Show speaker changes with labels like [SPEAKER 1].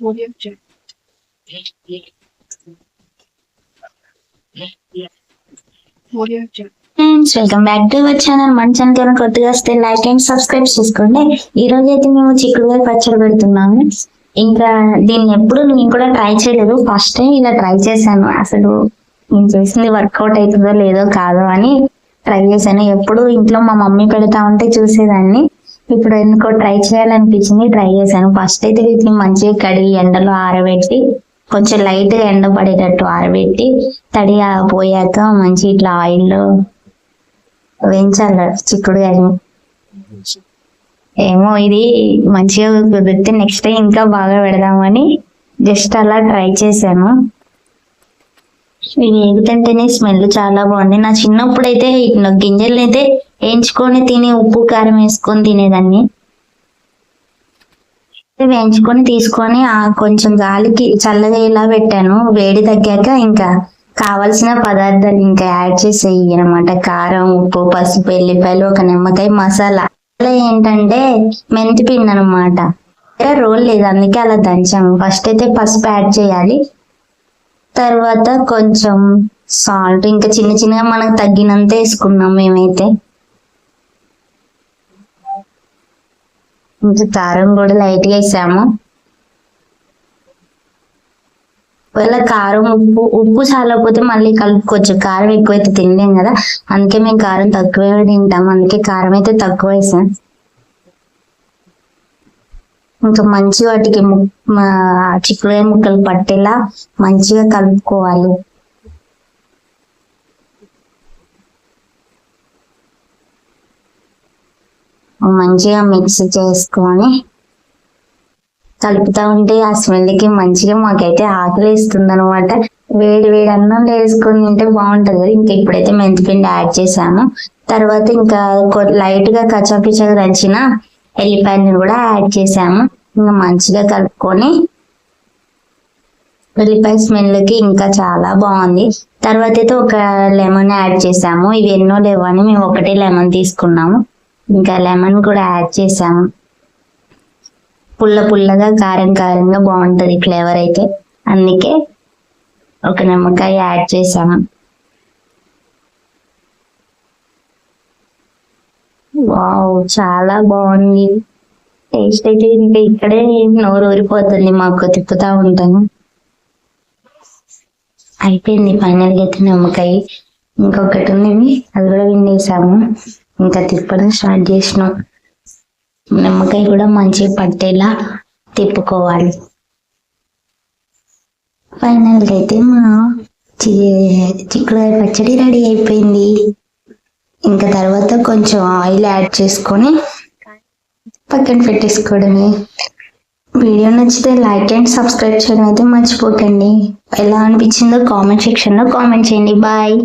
[SPEAKER 1] Audio check. Audio check.
[SPEAKER 2] Friends welcome back to our channel మన channel కొత్తగా వస్తే like and subscribe చేసుకోండి. ఈ రోజు అయితే మేము చిక్కుడుగా పచ్చడి పెడుతున్నాము. ఇంకా దీన్ని ఎప్పుడు నేను కూడా ట్రై చేయలేదు. ఫస్ట్ టైం ఇలా ట్రై చేశాను. అసలు నేను చేసింది వర్కౌట్ అవుతుందో లేదో కాదో అని ట్రై చేశాను. ఎప్పుడు ఇంట్లో మా మమ్మీ పెడతా ఉంటే చూసేదాన్ని. ఇప్పుడు ఎందుకో ట్రై చేయాలనిపించింది ట్రై చేశాను. ఫస్ట్ అయితే వీటిని మంచిగా కడిగి ఎండలో ఆరబెట్టి కొంచెం లైట్ ఎండ పడేటట్టు ఆరబెట్టి తడి పోయాక మంచి ఇట్లా ఆయిల్లో వేయించాలి. చిక్కుడుగాయని ఏమో ఇది మంచిగా కుదిరితే నెక్స్ట్ టైం ఇంకా బాగా పెడదామని జస్ట్ అలా ట్రై చేశాను. ఇవి ఏంటంటేనే స్మెల్ చాలా బాగుంది. నా చిన్నప్పుడు అయితే ఇట్లా గింజలు అయితే వేయించుకొని తిని ఉప్పు కారం వేసుకొని తినేదాన్ని. వేయించుకొని తీసుకొని ఆ కొంచెం గాలికి చల్లగా ఇలా పెట్టాను. వేడి తగ్గాక ఇంకా కావలసిన పదార్థాలు ఇంకా యాడ్ చేసేయి అనమాట కారం ఉప్పు పసుపు ఎల్లిపాయలు ఒక నిమ్మకాయ మసాలా. ఏంటంటే మెంతి పిండి అనమాట రోల్ లేదు అందుకే అలా దంచాము. ఫస్ట్ అయితే పసుపు యాడ్ చేయాలి. తర్వాత కొంచెం సాల్ట్ ఇంకా చిన్న చిన్నగా మనకు తగ్గినంత వేసుకున్నాం మేమైతే. ఇంకా కారం కూడా లైట్గా వేసాము. ఒకవేళ కారం ఉప్పు ఉప్పు చాలకపోతే మళ్ళీ కలుపుకోవచ్చు కారం ఎక్కువైతే తినలేం కదా. అందుకే మేము కారం తక్కువే తింటాం. అందుకే కారం అయితే తక్కువ వేసాం. ఇంకా మంచి వాటికి చిక్కుడుకాయ ముక్కలు పట్టేలా మంచిగా కలుపుకోవాలి. మంచిగా మిక్స్ చేసుకొని కలుపుతా ఉంటే ఆ స్మెల్కి మంచిగా మాకైతే ఆకలి ఇస్తుంది అనమాట వేడి వేడి అన్నం వేసుకొని తింటే బాగుంటుంది కదా. ఇంకా ఇప్పుడైతే మెంతిపిండి యాడ్ చేసాము తర్వాత ఇంకా లైట్గా కచ్చాపిచ్చగా దంచిన ఎల్లిపాయలను కూడా యాడ్ చేసాము ఇంకా మంచిగా కలుపుకొని ఉల్లిపాయ స్మెల్కి ఇంకా చాలా బాగుంది. తర్వాత అయితే ఒక లెమన్ యాడ్ చేసాము. ఇవి ఎన్నో లేవని మేము ఒకటే లెమన్ తీసుకున్నాము. ఇంకా లెమన్ కూడా యాడ్ చేసాము. పుల్ల పుల్లగా కారం కారంగా బాగుంటుంది ఫ్లేవర్ అయితే. అందుకే ఒక నిమ్మకాయ యాడ్ చేసాము. వావ్ చాలా బాగుంది. టేస్ట్ అయితే ఇంకా ఇక్కడే నోరు ఊరిపోతుంది మాకు తిప్పుతా ఉంటాను. అయిపోయింది ఫైనల్గా అయితే నిమ్మకాయ ఇంకొకటి ఉంది అది కూడా వినేసాము ఇంకా తిప్పడం స్టార్ట్ చేసినాం. నిమ్మకాయ కూడా మంచిగా పట్టేలా తిప్పుకోవాలి. ఫైనల్గా అయితే మా చి- చిక్కుడుకాయ పచ్చడి రెడీ అయిపోయింది. ఇంకా తర్వాత కొంచెం ఆయిల్ యాడ్ చేసుకొని పక్కన పెట్టేసుకోవడమే. వీడియో నచ్చితే లైక్ అండ్ సబ్స్క్రైబ్ చేయడం అయితే మర్చిపోకండి. ఎలా అనిపించిందో కామెంట్ సెక్షన్లో కామెంట్ చేయండి. బాయ్.